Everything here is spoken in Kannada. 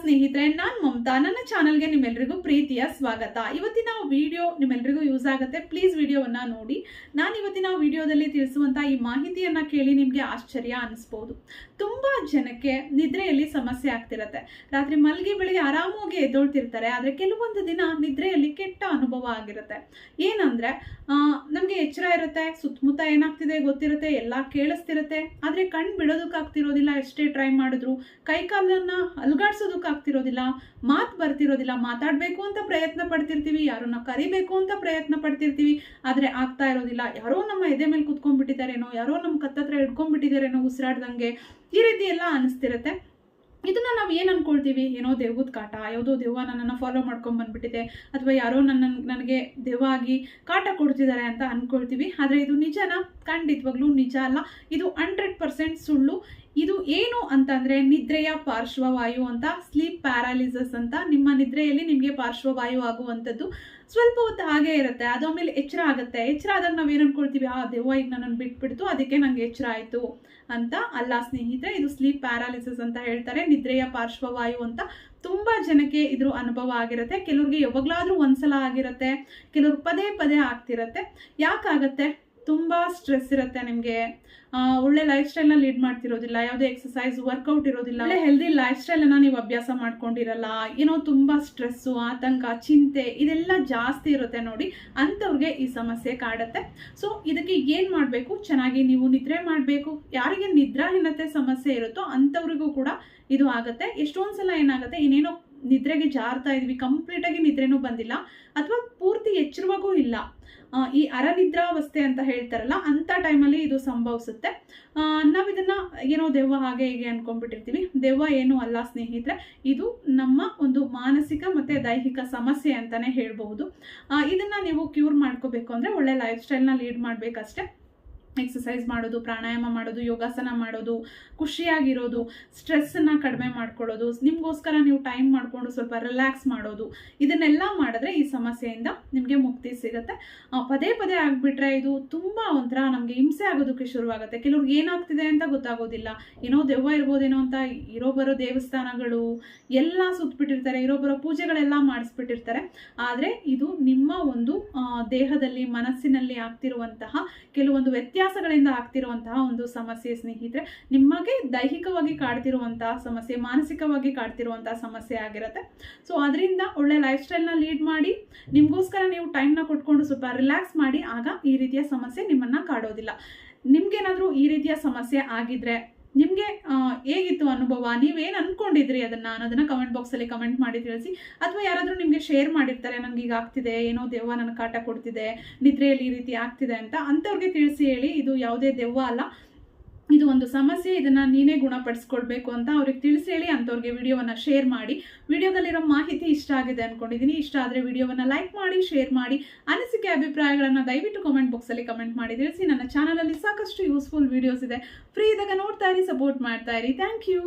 ಸ್ನೇಹಿತರೆ, ನಾನು ಮಮತಾ, ನನ್ನ ಚಾನಲ್ಗೆ ನಿಮ್ಮೆಲ್ರಿಗೂ ಪ್ರೀತಿಯ ಸ್ವಾಗತ. ಇವತ್ತಿನ ವಿಡಿಯೋ ನಿಮ್ಮೆಲ್ರಿಗೂ ಯೂಸ್ ಆಗುತ್ತೆ. ಪ್ಲೀಸ್ ವಿಡಿಯೋವನ್ನ ನೋಡಿ. ನಾನು ಇವತ್ತಿನ ವಿಡಿಯೋದಲ್ಲಿ ತಿಳಿಸುವಂತ ಈ ಮಾಹಿತಿಯನ್ನ ಕೇಳಿ ನಿಮಗೆ ಆಶ್ಚರ್ಯ ಅನಿಸ್ಬೋದು. ತುಂಬಾ ಜನಕ್ಕೆ ನಿದ್ರೆಯಲ್ಲಿ ಸಮಸ್ಯೆ ಆಗ್ತಿರತ್ತೆ. ರಾತ್ರಿ ಮಲ್ಗಿ ಬೆಳಿಗ್ಗೆ ಆರಾಮಾಗಿ ಎದ್ದೊಳ್ತಿರ್ತಾರೆ, ಆದ್ರೆ ಕೆಲವೊಂದು ದಿನ ನಿದ್ರೆಯಲ್ಲಿ ಕೆಟ್ಟ ಅನುಭವ ಆಗಿರುತ್ತೆ. ಏನಂದ್ರೆ ನಮ್ಗೆ ಎಚ್ಚರ ಇರುತ್ತೆ, ಸುತ್ತಮುತ್ತ ಏನಾಗ್ತಿದೆ ಗೊತ್ತಿರುತ್ತೆ, ಎಲ್ಲ ಕೇಳಿಸ್ತಿರುತ್ತೆ. ಆದ್ರೆ ಕಣ್ಣು ಬಿಡೋದಕ್ಕಾಗ್ತಿರೋದಿಲ್ಲ. ಎಷ್ಟೇ ಟ್ರೈ ಮಾಡಿದ್ರು ಕೈ ಕಾಲನ್ನ ಅಲ್ಗಾಡ್ಸೋದಕ್ಕಾಗ್ತಿರೋದಿಲ್ಲ ಮಾತು ಬರ್ತಿರೋದಿಲ್ಲ, ಮಾತಾಡಬೇಕು ಅಂತ ಪ್ರಯತ್ನ ಪಡ್ತಿರ್ತೀವಿ, ಯಾರನ್ನ ಕರಿಬೇಕು ಅಂತ ಪ್ರಯತ್ನ ಪಡ್ತಿರ್ತೀವಿ, ಆದರೆ ಆಗ್ತಾ ಇರೋದಿಲ್ಲ. ಯಾರೋ ನಮ್ಮ ಎದೆ ಮೇಲೆ ಕುತ್ಕೊಂಡ್ಬಿಟ್ಟಿದ್ದಾರೇನೋ, ಯಾರೋ ನಮ್ಮ ಕತ್ತತ್ರ ಹಿಡ್ಕೊಂಡ್ಬಿಟ್ಟಿದ್ದಾರೇನೋ ಉಸಿರಾಡ್ದಂಗೆ ಈ ರೀತಿ ಎಲ್ಲ ಅನಿಸ್ತಿರತ್ತೆ. ಇದನ್ನ ನಾವು ಏನು ಅನ್ಕೊಳ್ತೀವಿ? ಏನೋ ದೇವದ ಕಾಟ, ಯಾವುದೋ ದೆವ್ವ ನನ್ನನ್ನು ಫಾಲೋ ಮಾಡ್ಕೊಂಡು ಬಂದ್ಬಿಟ್ಟಿದೆ ಅಥವಾ ಯಾರೋ ನನ್ನ, ನನಗೆ ದೆವ್ವ ಆಗಿ ಕಾಟ ಕೊಡ್ತಿದ್ದಾರೆ ಅಂತ ಅನ್ಕೊಳ್ತೀವಿ. ಆದರೆ ಇದು ನಿಜನ? ಖಂಡಿತವಾಗ್ಲೂ ನಿಜ ಅಲ್ಲ. ಇದು ಹಂಡ್ರೆಡ್ ಪರ್ಸೆಂಟ್ ಸುಳ್ಳು. ಇದು ಏನು ಅಂತಂದ್ರೆ ನಿದ್ರೆಯ ಪಾರ್ಶ್ವವಾಯು ಅಂತ ಸ್ಲೀಪ್ ಪ್ಯಾರಾಲಿಸಸ್ ಅಂತ ನಿಮ್ಮ ನಿದ್ರೆಯಲ್ಲಿ ನಿಮಗೆ ಪಾರ್ಶ್ವವಾಯು ಆಗುವಂಥದ್ದು. ಸ್ವಲ್ಪ ಹೊತ್ತು ಹಾಗೆ ಇರುತ್ತೆ ಅದಾದ್ಮೇಲೆ ಎಚ್ಚರ ಆಗುತ್ತೆ. ಎಚ್ಚರ ಆದಾಗ ನಾವು ಏನು ಅನ್ಕೊಳ್ತೀವಿ? ಆ ದೆವ್ವ ಈಗ ನನ್ನನ್ನು ಬಿಟ್ಬಿಡ್ತು, ಅದಕ್ಕೆ ನಂಗೆ ಎಚ್ಚರ ಆಯಿತು ಅಂತ ಅಲ್ಲ ಸ್ನೇಹಿತರೆ, ಇದು ಸ್ಲೀಪ್ ಪ್ಯಾರಾಲಿಸಿಸ್ ಅಂತ ಹೇಳ್ತಾರೆ. ನಿದ್ರೆಯ ಪಾರ್ಶ್ವವಾಯು ಅಂತ ತುಂಬಾ ಜನಕ್ಕೆ ಇದ್ರ ಅನುಭವ ಆಗಿರುತ್ತೆ. ಕೆಲವ್ರಿಗೆ ಯಾವಾಗ್ಲಾದ್ರೂ ಒಂದ್ಸಲ ಆಗಿರುತ್ತೆ ಕೆಲವ್ರಿಗೆ ಪದೇ ಪದೇ ಆಗ್ತಿರತ್ತೆ. ಯಾಕಾಗತ್ತೆ? ತುಂಬಾ ಸ್ಟ್ರೆಸ್ ಇರುತ್ತೆ ನಿಮಗೆ. ಒಳ್ಳೆ ಲೈಫ್ ಸ್ಟೈಲ್ನ ಲೀಡ್ ಮಾಡ್ತಿರೋದಿಲ್ಲ, ಯಾವುದೇ ಎಕ್ಸಸೈಸ್ ವರ್ಕೌಟ್ ಇರೋದಿಲ್ಲ. ಒಳ್ಳೆ ಹೆಲ್ದಿ ಲೈಫ್ ಸ್ಟೈಲನ್ನ ನೀವು ಅಭ್ಯಾಸ ಮಾಡ್ಕೊಂಡಿರಲ್ಲ, ಏನೋ ತುಂಬ ಸ್ಟ್ರೆಸ್ಸು ಆತಂಕ, ಚಿಂತೆ, ಇದೆಲ್ಲ ಜಾಸ್ತಿ ಇರುತ್ತೆ ನೋಡಿ, ಅಂಥವ್ರಿಗೆ ಈ ಸಮಸ್ಯೆ ಕಾಡುತ್ತೆ. ಸೊ ಇದಕ್ಕೆ ಏನು ಮಾಡಬೇಕು? ಚೆನ್ನಾಗಿ ನೀವು ನಿದ್ರೆ ಮಾಡಬೇಕು. ಯಾರಿಗೆ ನಿದ್ರಾಹೀನತೆ ಸಮಸ್ಯೆ ಇರುತ್ತೋ ಅಂಥವ್ರಿಗೂ ಕೂಡ ಇದು ಆಗುತ್ತೆ. ಎಷ್ಟೊಂದು ಸಲ ಏನಾಗುತ್ತೆ? ಇನ್ನೇನೋ ನಿದ್ರೆಗೆ ಜಾರ್ತಾ ಇದ್ವಿ ಕಂಪ್ಲೀಟಾಗಿ ನಿದ್ರೆನೂ ಬಂದಿಲ್ಲ, ಅಥವಾ ಪೂರ್ತಿ ಎಚ್ಚರವಾಗೂ ಇಲ್ಲ. ಈ ಅರನಿದ್ರಾವಸ್ಥೆ ಅಂತ ಹೇಳ್ತಾರಲ್ಲ ಅಂಥ ಟೈಮಲ್ಲಿ ಇದು ಸಂಭವಿಸುತ್ತೆ. ನಾವು ಇದನ್ನ ಏನೋ ದೆವ್ವ ಹಾಗೆ ಹೀಗೆ ಅಂದ್ಕೊಂಡ್ಬಿಟ್ಟಿರ್ತೀವಿ ದೆವ್ವ ಏನು ಅಲ್ಲ ಸ್ನೇಹಿತರೆ, ಇದು ನಮ್ಮ ಒಂದು ಮಾನಸಿಕ ಮತ್ತೆ ದೈಹಿಕ ಸಮಸ್ಯೆ ಅಂತಾನೆ ಹೇಳ್ಬೋದು ಇದನ್ನ ನೀವು ಕ್ಯೂರ್ ಮಾಡ್ಕೋಬೇಕು ಅಂದ್ರೆ ಒಳ್ಳೆ ಲೈಫ್ ಸ್ಟೈಲ್ನ ಲೀಡ್ ಮಾಡ್ಬೇಕಷ್ಟೇ. ಎಕ್ಸಸೈಸ್ ಮಾಡೋದು, ಪ್ರಾಣಾಯಾಮ ಮಾಡೋದು, ಯೋಗಾಸನ ಮಾಡೋದು, ಖುಷಿಯಾಗಿರೋದು, ಸ್ಟ್ರೆಸ್ಸನ್ನು ಕಡಿಮೆ ಮಾಡ್ಕೊಳ್ಳೋದು, ನಿಮಗೋಸ್ಕರ ನೀವು ಟೈಮ್ ಮಾಡಿಕೊಂಡು ಸ್ವಲ್ಪ ರಿಲ್ಯಾಕ್ಸ್ ಮಾಡೋದು, ಇದನ್ನೆಲ್ಲ ಮಾಡಿದ್ರೆ ಈ ಸಮಸ್ಯೆಯಿಂದ ನಿಮಗೆ ಮುಕ್ತಿ ಸಿಗುತ್ತೆ. ಪದೇ ಪದೇ ಆಗಿಬಿಟ್ರೆ ಇದು ತುಂಬ ಒಂಥರ ನಮಗೆ ಹಿಂಸೆ ಆಗೋದಕ್ಕೆ ಶುರುವಾಗುತ್ತೆ. ಕೆಲವ್ರಿಗೆ ಏನಾಗ್ತಿದೆ ಅಂತ ಗೊತ್ತಾಗೋದಿಲ್ಲ. ಏನೋ ದೆವ್ವ ಇರ್ಬೋದೇನೋ ಅಂತ ಇರೋ ಬರೋ ದೇವಸ್ಥಾನಗಳು, ಎಲ್ಲ ಸುತ್ತಬಿಟ್ಟಿರ್ತಾರೆ ಇರೋ ಬರೋ ಪೂಜೆಗಳೆಲ್ಲ ಮಾಡಿಸ್ಬಿಟ್ಟಿರ್ತಾರೆ. ಆದರೆ ಇದು ನಿಮ್ಮ ಒಂದು ದೇಹದಲ್ಲಿ, ಮನಸ್ಸಿನಲ್ಲಿ ಆಗ್ತಿರುವಂತಹ ಕೆಲವೊಂದು ವ್ಯತ್ಯಾಸಗಳಿಂದ ಆಗ್ತಿರುವಂತಹ ಒಂದು ಸಮಸ್ಯೆ ಸ್ನೇಹಿತರೆ, ನಿಮಗೆ ದೈಹಿಕವಾಗಿ ಕಾಡ್ತಿರುವಂತಹ ಸಮಸ್ಯೆ, ಮಾನಸಿಕವಾಗಿ ಕಾಡ್ತಿರುವಂತಹ ಸಮಸ್ಯೆ ಆಗಿರುತ್ತೆ. ಸೊ ಅದರಿಂದ ಒಳ್ಳೆ ಲೈಫ್ ಸ್ಟೈಲ್ನ ಲೀಡ್ ಮಾಡಿ, ನಿಮಗೋಸ್ಕರ ನೀವು ಟೈಮ್ನ ಕೊಟ್ಕೊಂಡು ಸ್ವಲ್ಪ ರಿಲ್ಯಾಕ್ಸ್ ಮಾಡಿ, ಆಗ ಈ ರೀತಿಯ ಸಮಸ್ಯೆ ನಿಮ್ಮನ್ನ ಕಾಡೋದಿಲ್ಲ. ನಿಮ್ಗೇನಾದರೂ ಈ ರೀತಿಯ ಸಮಸ್ಯೆ ಆಗಿದ್ರೆ ನಿಮಗೆ ಹೇಗಿತ್ತು ಅನುಭವ? ನೀವೇನು ಅನ್ಕೊಂಡಿದ್ರಿ ಅದನ್ನ? ಅನ್ನೋದನ್ನು ಕಮೆಂಟ್ ಬಾಕ್ಸಲ್ಲಿ ಕಮೆಂಟ್ ಮಾಡಿ ತಿಳಿಸಿ. ಅಥವಾ ಯಾರಾದರೂ ನಿಮಗೆ ಶೇರ್ ಮಾಡಿರ್ತಾರೆ ನನಗೆ ಈಗ ಆಗ್ತಿದೆ, ಏನೋ ದೆವ್ವ ನನ್ನ ಕಾಟ ಕೊಡ್ತಿದೆ, ನಿದ್ರೆಯಲ್ಲಿ ಈ ರೀತಿ ಆಗ್ತಿದೆ ಅಂತ, ಅಂಥವ್ರಿಗೆ ತಿಳಿಸಿ ಹೇಳಿ, ಇದು ಯಾವುದೇ ದೆವ್ವ ಅಲ್ಲ. ಇದು ಒಂದು ಸಮಸ್ಯೆ, ಇದನ್ನ ನೀನೇ ಗುಣಪಡಿಸ್ಕೊಳ್ಬೇಕು ಅಂತ ಅವ್ರಿಗೆ ತಿಳಿಸಿ ಹೇಳಿ ಅಂಥವ್ರಿಗೆ ವಿಡಿಯೋವನ್ನ ಶೇರ್ ಮಾಡಿ. ವಿಡಿಯೋದಲ್ಲಿರೋ ಮಾಹಿತಿ ಇಷ್ಟ ಆಗಿದೆ ಅನ್ಕೊಂಡಿದೀನಿ. ಇಷ್ಟ ಆದರೆ ವಿಡಿಯೋವನ್ನ ಲೈಕ್ ಮಾಡಿ ಶೇರ್ ಮಾಡಿ. ಅನಿಸಿಕೆ, ಅಭಿಪ್ರಾಯಗಳನ್ನ ದಯವಿಟ್ಟು ಕಮೆಂಟ್ ಬಾಕ್ಸಲ್ಲಿ ಕಮೆಂಟ್ ಮಾಡಿ. ತಿಳಿಸಿ ನನ್ನ ಚಾನಲಲ್ಲಿ ಸಾಕಷ್ಟು ಯೂಸ್ಫುಲ್ ವಿಡಿಯೋಸ್ ಇದೆ. ಫ್ರೀ ಇದ್ದಾಗ ನೋಡ್ತಾ ಇರಿ ಸಪೋರ್ಟ್ ಮಾಡ್ತಾ ಇರಿ. Thank you